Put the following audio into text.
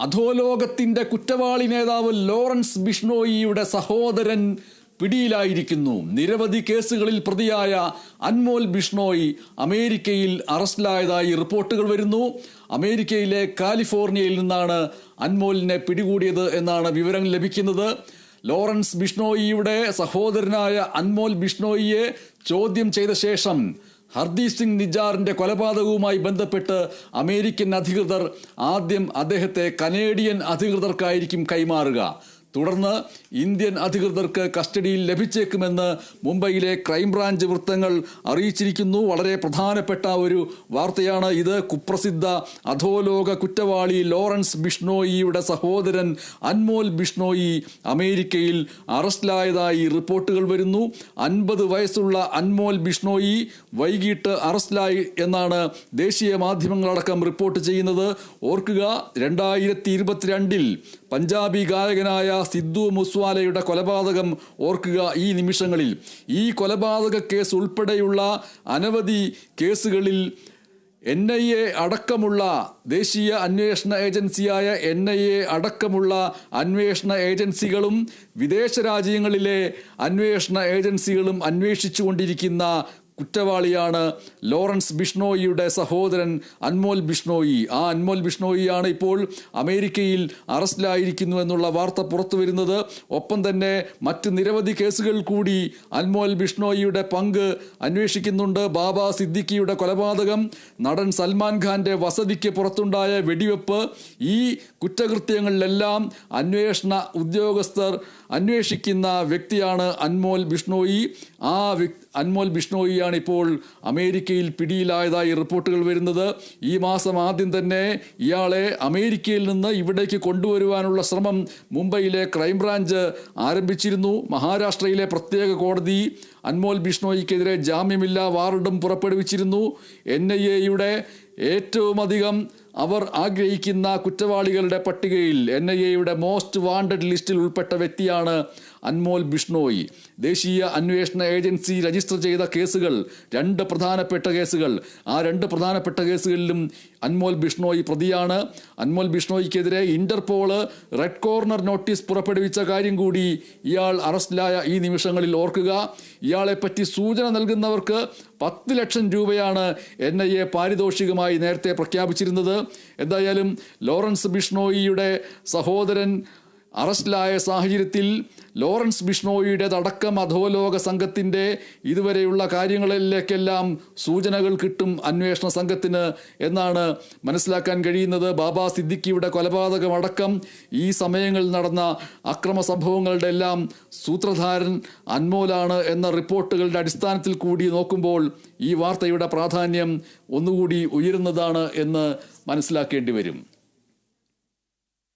അധോലോകത്തിന്റെ കുറ്റവാളി നേതാവ് ലോറൻസ് ബിഷ്ണോയിയുടെ സഹോദരൻ പിടിയിലായിരിക്കുന്നു. നിരവധി കേസുകളിൽ പ്രതിയായ അൻമോൽ ബിഷ്ണോയി അമേരിക്കയിൽ അറസ്റ്റിലായതായി റിപ്പോർട്ടുകൾ വരുന്നു. അമേരിക്കയിലെ കാലിഫോർണിയയിൽ നിന്നാണ് അൻമോലിനെ പിടികൂടിയത് എന്നാണ് വിവരം ലഭിക്കുന്നത്. ലോറൻസ് ബിഷ്ണോയിയുടെ സഹോദരനായ അൻമോൽ ബിഷ്ണോയിയെ ചോദ്യം ചെയ്ത ശേഷം ഹർദീപ് സിംഗ് നിജാറിന്റെ കൊലപാതകവുമായി ബന്ധപ്പെട്ട് അമേരിക്കൻ അധികൃതർ ആദ്യം അദ്ദേഹത്തെ കനേഡിയൻ അധികൃതർക്കായിരിക്കും കൈമാറുക. തുടർന്ന് ഇന്ത്യൻ അധികൃതർക്ക് കസ്റ്റഡിയിൽ ലഭിച്ചേക്കുമെന്ന് മുംബൈയിലെ ക്രൈംബ്രാഞ്ച് വൃത്തങ്ങൾ അറിയിച്ചിരിക്കുന്നു. വളരെ പ്രധാനപ്പെട്ട ഒരു വാർത്തയാണ് ഇത്. കുപ്രസിദ്ധ അധോലോക കുറ്റവാളി ലോറൻസ് ബിഷ്ണോയിയുടെ സഹോദരൻ അൻമോൽ ബിഷ്ണോയി അമേരിക്കയിൽ അറസ്റ്റിലായതായി റിപ്പോർട്ടുകൾ വരുന്നു. അൻപത് വയസ്സുള്ള അൻമോൽ ബിഷ്ണോയി വൈകിട്ട് അറസ്റ്റിലായി എന്നാണ് ദേശീയ മാധ്യമങ്ങളടക്കം റിപ്പോർട്ട് ചെയ്യുന്നത്. ഓർക്കുക രണ്ടായിരത്തി ഇരുപത്തിരണ്ടിൽ പഞ്ചാബി ഗായകനായ സിദ്ധു മുസ്വാലയുടെ കൊലപാതകം ഓർക്കുക ഈ നിമിഷങ്ങളിൽ. ഈ കൊലപാതക കേസ് ഉൾപ്പെടെയുള്ള അനവധി കേസുകളിൽ എൻ ഐ എ അടക്കമുള്ള ദേശീയ അന്വേഷണ ഏജൻസിയായ എൻ ഐ എ അടക്കമുള്ള അന്വേഷണ ഏജൻസികളും വിദേശ രാജ്യങ്ങളിലെ അന്വേഷണ ഏജൻസികളും അന്വേഷിച്ചുകൊണ്ടിരിക്കുന്ന കുറ്റവാളിയാണ് ലോറൻസ് ബിഷ്ണോയിയുടെ സഹോദരൻ അൻമോൽ ബിഷ്ണോയി ആ അൻമോൽ ബിഷ്ണോയിയാണ് ഇപ്പോൾ അമേരിക്കയിൽ അറസ്റ്റിലായിരിക്കുന്നു എന്നുള്ള വാർത്ത പുറത്തു വരുന്നത് ഒപ്പം തന്നെ മറ്റ് നിരവധി കേസുകൾ കൂടി അൻമോൽ ബിഷ്ണോയിയുടെ പങ്ക് അന്വേഷിക്കുന്നുണ്ട്. ബാബ സിദ്ദിഖിയുടെ കൊലപാതകം നടൻ സൽമാൻ ഖാന്റെ വസതിക്ക് പുറത്തുണ്ടായ വെടിവെപ്പ് ഈ കുറ്റകൃത്യങ്ങളിലെല്ലാം അന്വേഷണ ഉദ്യോഗസ്ഥർ അന്വേഷിക്കുന്ന വ്യക്തിയാണ് അൻമോൽ ബിഷ്ണോയി ആ അൻമോൽ ബിഷ്ണോയിയാണ് ഇപ്പോൾ അമേരിക്കയിൽ പിടിയിലായതായി റിപ്പോർട്ടുകൾ വരുന്നത്? ഈ മാസം ആദ്യം തന്നെ ഇയാളെ അമേരിക്കയിൽ നിന്ന് ഇവിടേക്ക് കൊണ്ടുവരുവാനുള്ള ശ്രമം മുംബൈയിലെ ക്രൈംബ്രാഞ്ച് ആരംഭിച്ചിരുന്നു. മഹാരാഷ്ട്രയിലെ പ്രത്യേക കോടതി അൻമോൽ ബിഷ്ണോയിക്കെതിരെ ജാമ്യമില്ലാ വാറണ്ടും പുറപ്പെടുവിച്ചിരുന്നു. എൻ ഐ എയുടെ ഏറ്റവും അധികം അവർ ആഗ്രഹിക്കുന്ന കുറ്റവാളികളുടെ പട്ടികയിൽ എൻ ഐ എയുടെ മോസ്റ്റ് വാണ്ടഡ് ലിസ്റ്റിൽ ഉൾപ്പെട്ട വ്യക്തിയാണ് അൻമോൽ ബിഷ്ണോയ്. ദേശീയ അന്വേഷണ ഏജൻസി രജിസ്റ്റർ ചെയ്ത കേസുകൾ രണ്ട് പ്രധാനപ്പെട്ട കേസുകൾ. ആ രണ്ട് പ്രധാനപ്പെട്ട കേസുകളിലും അൻമോൽ ബിഷ്ണോയി പ്രതിയാണ്. അൻമോൽ ബിഷ്ണോയിക്കെതിരെ ഇന്റർപോൾ റെഡ് കോർണർ നോട്ടീസ് പുറപ്പെടുവിച്ച കാര്യം കൂടി ഇയാൾ അറസ്റ്റിലായ ഈ നിമിഷങ്ങളിൽ ഓർക്കുക. ഇയാളെപ്പറ്റി സൂചന നൽകുന്നവർക്ക് പത്ത് ലക്ഷം രൂപയാണ് എൻ ഐ എ പാരിതോഷികമായി നേരത്തെ പ്രഖ്യാപിച്ചിരുന്നത്. എന്തായാലും ലോറൻസ് ബിഷ്ണോയിയുടെ സഹോദരൻ അറസ്റ്റിലായ സാഹചര്യത്തിൽ ലോറൻസ് ബിഷ്ണോയിയുടേതടക്കം അധോലോക സംഘത്തിന്റെ ഇതുവരെയുള്ള കാര്യങ്ങളിലേക്കെല്ലാം സൂചനകൾ കിട്ടും അന്വേഷണ സംഘത്തിന് എന്നാണ് മനസ്സിലാക്കാൻ കഴിയുന്നത്. ബാബ സിദ്ദിഖിയുടെ കൊലപാതകമടക്കം ഈ സമയങ്ങളിൽ നടന്ന അക്രമ സംഭവങ്ങളുടെ എല്ലാം സൂത്രധാരൻ അൻമോലാണ് എന്ന റിപ്പോർട്ടുകളുടെ അടിസ്ഥാനത്തിൽ കൂടി നോക്കുമ്പോൾ ഈ വാർത്തയുടെ പ്രാധാന്യം ഒന്നുകൂടി ഉയരുന്നതാണ് എന്ന് മനസ്സിലാക്കേണ്ടി വരും.